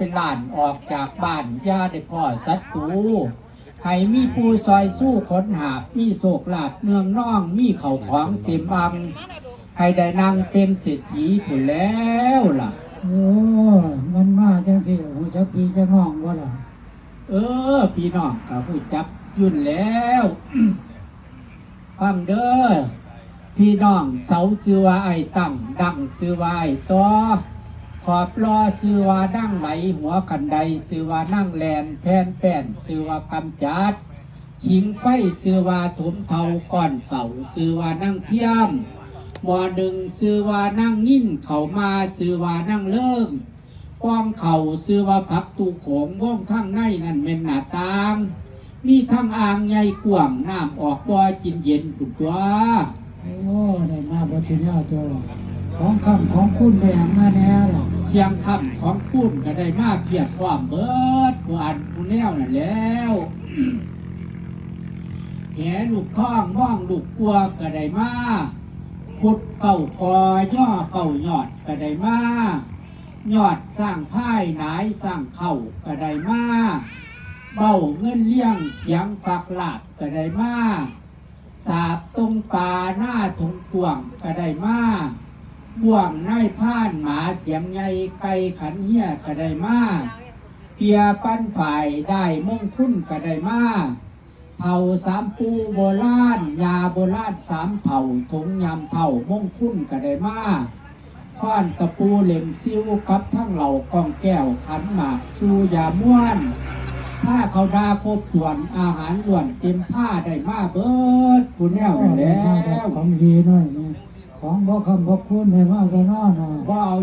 เป็นล้านออกจากบ้านอย่าได้พ่อศัตรูให้มีผู้ซอยสู้ขนหาบมีโศกลาบเนืองน่องมีเข่าของเต็มอังให้ได้นั่งเป็นเศรษฐีผู้แล้วล่ะ โอ้มันมาจังสิหูจักพี่จะน้องว่าล่ะเออ พี่น้องกับผู้จักยุ่นแล้วฟังเด้อพี่น้องเสาซื้อว่าไอ้ตั้งดังซื้อว่าไอ้ต่อ ขอบรอซื้อว่านั่งไหลหัวกันใดซื้อว่านั่งแลนแพนแป้นซื้อว่ากำจัด ชิงไฟซื้อว่าถมเทาก่อนเสาซื้อว่านั่งเทียมหมอหนึ่งซื้อว่านั่งนิ่นเขามาซื้อว่านั่งเลิ่มป้องเข่าซื้อว่าพักตูโขงว่องข้างในนั่นเป็นหน้าต่าง มีทั้งอ่างใหญ่กว้างน้ำออกบ่อจินเย็นคุณตัว โอ้ ได้มาบ่ทีนี้ตัว ของคำของคุณได้หยังมาแน่ล่ะเชียงคำของคุณก็ได้มากเกียรติความเบิดผู้อันผู้แนวนั่นแล้วแหลูกท่องม่องลูกกัวก็ได้มาขุดเก่ากอย่อเก่ายอดก็ได้มายอดสร้างพ่ายหนายสร้างเข่าก็ได้มาเบ้าเงินเลี้ยงเสียงฝักหลาบก็ได้มาสาบตรงป่าหน้าถุงกวางก็ได้มา บ่วงนายพ่านหมาเสียงใหญ่ไก่ขันเฮียก็ได้มาเปียปั้นฝ่ายได้มงคุณก็ได้มาเท่าสามปูโบราณยาโบราณสามเท่าถงยำเท่ามงคุ้นก็ได้มาข้อนตะปูเหล็มซิวกับทั้งเหล่ากองแก้วขันหมากสูยาม้วนถ้าเขาดาครบส่วนอาหารล้วนเต็มผ้าได้มาเบิดคุณแนวแล้วของดีหน่อยนี่ ของบ่คำบ่คุณให้มาก็นอนน่ะว่าเอา